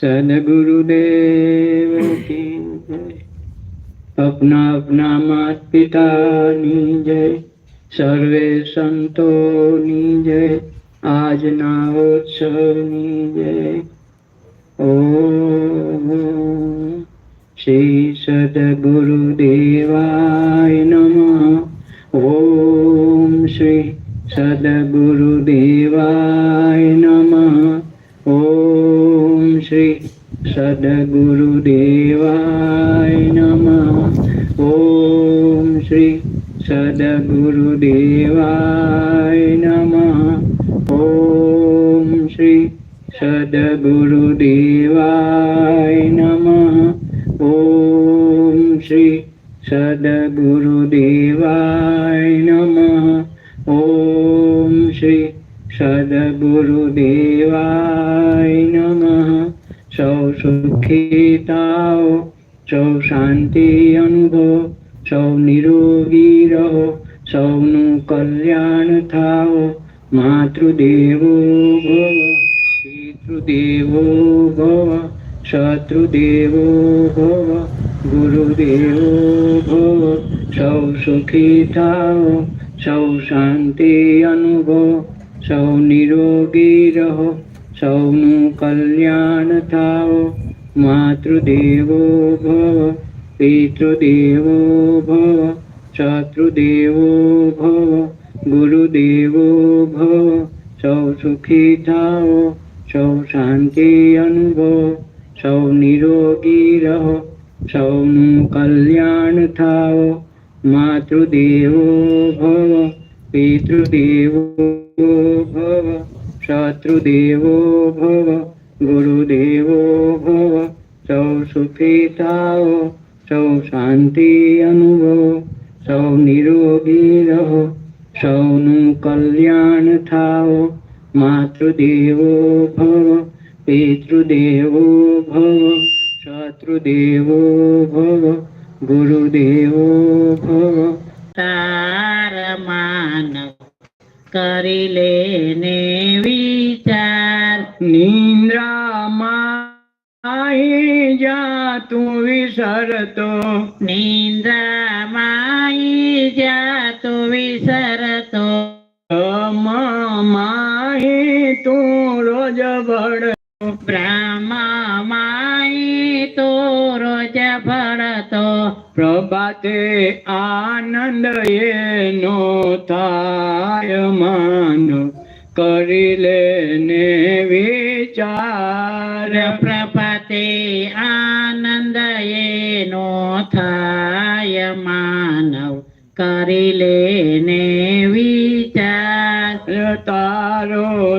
સદગુરુદેવ અપના અપના માત પિતાની જય. સર્વે સંતોની જય. આજના ઉત્સવની જય. ઓ શ્રી સદગુરુદેવાય નમઃ. ઓમ શ્રી સદગુરુદેવાય નમઃ ઓમ શ્રી સદગુરુદેવાય નમઃ ઓમ શ્રી સદગુરુદેવાય નમઃ ઓમ શ્રી સદગુરુદેવાય નમઃ ઓમ શ્રી સદગુરુદેવાય નમઃ ઓમ શ્રી સદગુરુદેવાય સૌ સુખીતાઓ સૌ શાંતિ અનુભવ સૌ નિરોગી રહો સૌનું કલ્યાણ થાઓ માતૃદેવો ભવ પિતૃદેવો ભવ શત્રુદેવો ભવ ગુરુદેવો ભવ સૌ સુખી થાઓ સૌ શાંતિ અનુભવ સૌ નિરોગી રહો સૌનું કલ્યાણ થાઓ. માતૃદેવો ભવ, પિતૃદેવો ભવ, શત્રુદેવો ભવ, ગુરુદેવો ભવ. સૌ સુખી થાઓ, સૌ શાંતિ અનુભવ, સૌ નિરોગી રહો. સૌનું કલ્યાણ થાઓ. માતૃદેવો ભવ, પિતૃદેવો શત્રુદેવો ભવ ગુરુદેવો ભવ સૌ સુખી થાઓ સૌ શાંતિ અનુભવ સૌ નિરોગી રહો સૌનું કલ્યાણ થાઓ માતૃદેવો ભવ પિતૃદેવો ભવ શત્રુદેવો ભવ ગુરુદેવો ભવ તાર માનવ કરી લેને વિચાર. નિંદ્રામાં જા તું વિસરતો. નિંદ્રામાં જા તું વિસરતો. માહી તું રોજ ભળ પ્રભાતે આનંદ એનો થાય માન કરી લેને વિચાર. પ્રભાતે આનંદ એનો થાય માનવ કરી લેને વિચાર. તારો